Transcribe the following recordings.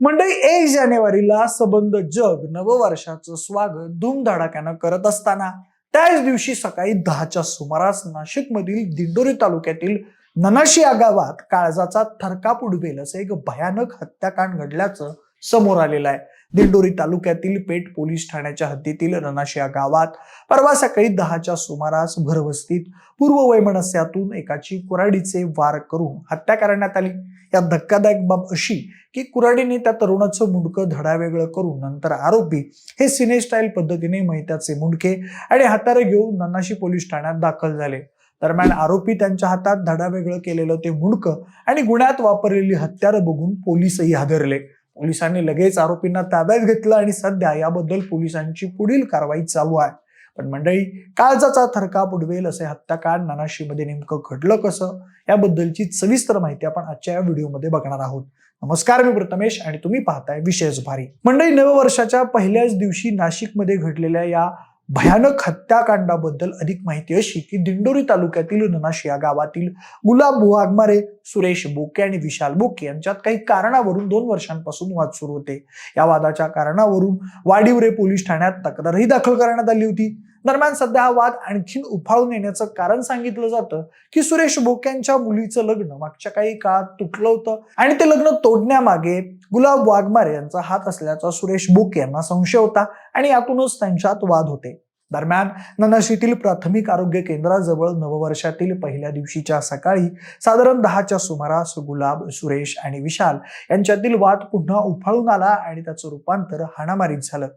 मंडळी एक जानेवारीला सबंध जग नववर्षाचं स्वागत धूमधडाक्यानं करत असताना त्याच दिवशी सकाळी दहाच्या सुमारास नाशिकमधील दिंडोरी तालुक्यातील ननाशी या गावात काळजाचा थरकाप उडवेल असं एक भयानक हत्याकांड घडल्याचं समोर आलेलं आहे. दिंडोरी तालुक्यातील पेठ पोलीस ठाण्याच्या हद्दीतील ननाशी या गावात परवा सकाळी दहाच्या सुमारास भरवस्तीत पूर्व वैमनस्यातून एकाची कुऱ्हाडीचे वार करून हत्या करण्यात आली. या धक्कादायक बाब अशी की कुऱ्हाडीने त्या तरुणाचं मुंडकं धडावेगळं करून नंतर आरोपी हे सिने स्टाईल पद्धतीने मैत्याचे मुंडके आणि हातार घेऊन ननाशी पोलीस ठाण्यात दाखल झाले. दरम्यान आरोपी त्यांच्या हातात धडावेगळं केलेलं ते मुंडकं आणि गुन्ह्यात वापरलेली हत्यारं बघून पोलीसही हादरले. पोलिसांनी लगेच आरोपींना ताब्यात घेतलं आणि सध्या याबद्दल पोलिसांची पुढील कारवाई चालू आहे. पण मंडळी काळजाचा थरकाप उडवेल असे हत्याकांड नानाशीमध्ये नेमकं घडलं कसं? याबद्दलची सविस्तर माहिती आपण आजच्या या व्हिडिओमध्ये बघणार आहोत. नमस्कार मी प्रथमेश आणि तुम्ही पाहताय विशेष भारी. मंडळी नववर्षाच्या पहिल्याच दिवशी नाशिकमध्ये घडलेल्या या भयानक हत्याकांडाबद्दल अधिक माहिती अशी की दिंडोरी तालुक्यातील ननाशी या गावातील गुलाब आगमारे सुरेश बोके आणि विशाल बोके यांच्यात काही कारणावरून दोन वर्षांपासून वाद सुरू होते. या वादाच्या कारणावरून वाडिवरे पोलीस ठाण्यात तक्रारही दाखल करण्यात आली होती. दरम्यान सध्या हा वाद आणखीन उफाळून येण्याचं कारण सांगितलं जातं की सुरेश बोक्यांच्या मुलीचं लग्न मागच्या काही काळात तुटलं होतं आणि ते लग्न तोडण्यामागे गुलाब वाघमारे यांचा हात असल्याचा सुरेश बोके यांना संशय होता आणि यातूनच त्यांच्यात वाद होते. दरम्यान ननाशीतील प्राथमिक आरोग्य केंद्राजवळ नववर्षातील पहिल्या दिवशीच्या सकाळी साधारण दहाच्या सुमारास गुलाब सुरेश आणि विशाल यांच्यातील वाद पुन्हा उफाळून आला आणि त्याचं रूपांतर हाणामारीत झालं.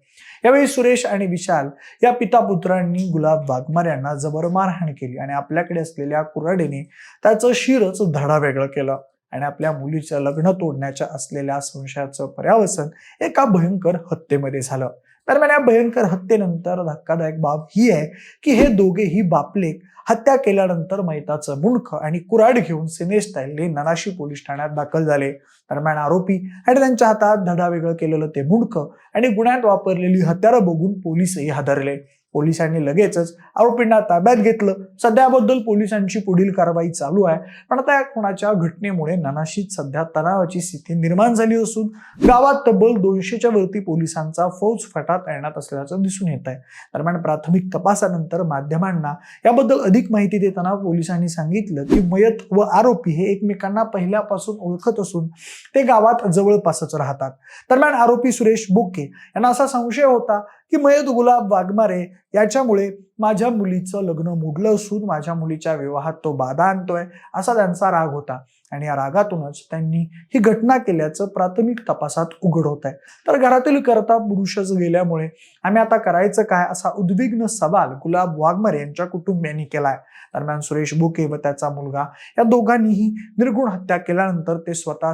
यावेळी सुरेश आणि विशाल या पिता पुत्रांनी गुलाब वाघमार यांना जबर मारहाण केली आणि आपल्याकडे असलेल्या कुऱ्हाडीने त्याचं शिरच धडा वेगळं केलं आणि आपल्या मुलीचं लग्न तोडण्याच्या असलेल्या संशयाचं पर्यावसन एका भयंकर हत्येमध्ये झालं. दरम्यान या भयंकर हत्येनंतर धक्कादायक बाब ही आहे की हे दोघेही बापलेक हत्या केल्यानंतर मैताचं मुंडख आणि कुऱ्हाड घेऊन सिनेश स्टाईलने नराशी पोलीस ठाण्यात दाखल झाले. दरम्यान आरोपी आणि त्यांच्या हातात धडा वेगळं केलेलं ते मुंडख आणि गुन्ह्यात वापरलेली हत्यारं बघून पोलीसही हादरले. पोलिसांनी लगेचच आरोपींना ताब्यात घेतलं. सध्याबद्दल पोलिसांची पुढील कारवाई चालू आहे. पण आता या खुणाच्या घटनेमुळे नानाशीत सध्या तणावाची स्थिती निर्माण झाली असून गावात तब्बल दोनशेच्या वरती पोलिसांचा फौज फटा तैनात असल्याचं दिसून येत आहे. दरम्यान प्राथमिक तपासानंतर माध्यमांना याबद्दल अधिक माहिती देताना पोलिसांनी सांगितलं की मयत व आरोपी हे एकमेकांना पहिल्यापासून ओळखत असून ते गावात जवळपासच राहतात. दरम्यान आरोपी सुरेश बोके यांना असा संशय होता की मयत गुलाब वाघमारे याच्यामुळे माझ्या मुलीचं लग्न मोडलं असून माझ्या मुलीच्या विवाहात तो बाधा आणतोय असा त्यांचा राग होता. आणि या रागातूनच त्यांनी ही घटना केल्याचं प्राथमिक तपासात उघड होत आहे. तर घरातील करता पुरुषच गेल्यामुळे आम्ही आता करायचं काय असा उद्विग्न सवाल गुलाब वाघमारे यांच्या कुटुंबियांनी केलाय. दरम्यान सुरेश बुके व त्याचा मुलगा या दोघांनीही निर्गुण हत्या केल्यानंतर ते स्वतः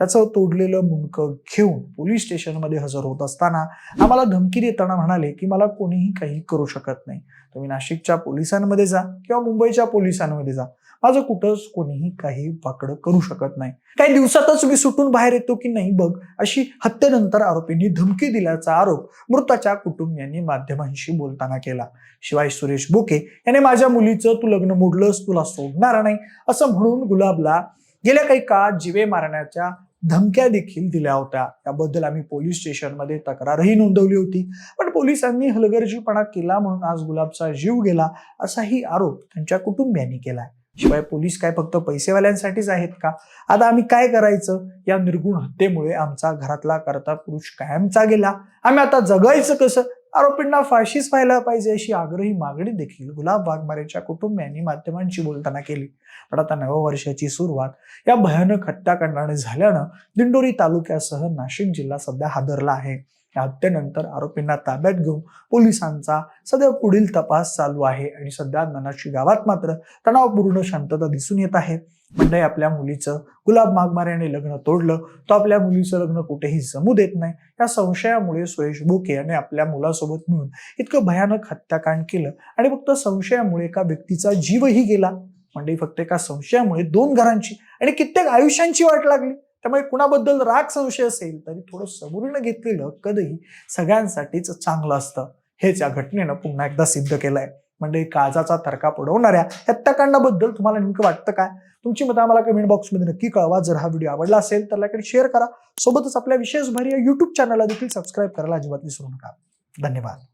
त्याचं तोडलेलं मुंडकं घेऊन पोलीस स्टेशनमध्ये हजर होत असताना आम्हाला धमकी देताना म्हणाले की मला कोणीही काही करू शकत नाही. तुम्ही नाशिकच्या पोलिसांमध्ये जा किंवा मुंबईच्या पोलिसांमध्ये जा. माझं कुठंच कोणीही काही वाकडं करू शकत नाही. काही दिवसातच मी सुटून बाहेर येतो की नाही बघ अशी हत्येनंतर आरोपींनी धमकी दिल्याचा आरोप मृताच्या कुटुंबियांनी माध्यमांशी बोलताना केला. शिवाय सुरेश बोके याने माझ्या मुलीचं तू लग्न मोडलंस तुला सोडणार नाही असं म्हणून गुलाबला गेल्या काही काळात जिवे मारण्याच्या धमक्या देखील दिल्या होत्या. याबद्दल आम्ही पोलीस स्टेशनमध्ये तक्रारही नोंदवली होती. पण पोलिसांनी हलगर्जीपणा केला म्हणून आज गुलाबचा जीव गेला असाही आरोप त्यांच्या कुटुंबियांनी केलाय. शिवाय पोलीस काय फक्त पैसेवाल्यांसाठीच आहेत का? आता आम्ही काय करायचं? या निर्गुण हत्येमुळे आमचा घरातला करता पुरुष कायमचा गेला आम्ही आता जगायचं कसं? आरोपींना फाशीच व्हायला पाहिजे अशी आग्रही मागणी देखील गुलाब वाघमारेच्या कुटुंबियांनी माध्यमांशी बोलताना केली. पण आता नववर्षाची सुरुवात या भयानक हत्याकांडाने झाल्यानं दिंडोरी तालुक्यासह नाशिक जिल्हा सध्या हादरला आहे. या हत्येनंतर आरोपींना ताब्यात घेऊन पोलिसांचा सध्या पुढील तपास चालू आहे आणि सध्या ननाशी गावात मात्र तणावपूर्ण शांतता दिसून येत आहे. म्हणजे आपल्या मुलीचं गुलाब मागमारे याने लग्न तोडलं तो आपल्या मुलीचं लग्न कुठेही जमू देत नाही. या संशयामुळे सुरेश बोके याने आपल्या मुलासोबत मिळून इतकं भयानक हत्याकांड केलं आणि फक्त संशयामुळे एका व्यक्तीचा जीवही गेला. म्हणजे फक्त एका संशयामुळे दोन घरांची आणि कित्येक आयुष्यांची वाट लागली. त्यामुळे कुणाबद्दल राग संशय असेल तरी थोडं सबुरीनं घेतलेलं कधीही सगळ्यांसाठीच चांगलं असतं. हेच या घटनेनं पुन्हा एकदा सिद्ध केलंय. म्हणजे काळजाचा थरका पडवणाऱ्या हत्याकांडाबद्दल तुम्हाला नेमकं वाटतं काय? तुमची मतं आम्हाला कमेंट बॉक्समध्ये नक्की कळवा. जर हा व्हिडिओ आवडला असेल तर लाईक शेअर करा. सोबतच आपल्या विशेष भारी या युट्यूब चॅनलला देखील सबस्क्राईब करायला अजिबात विसरू नका. धन्यवाद.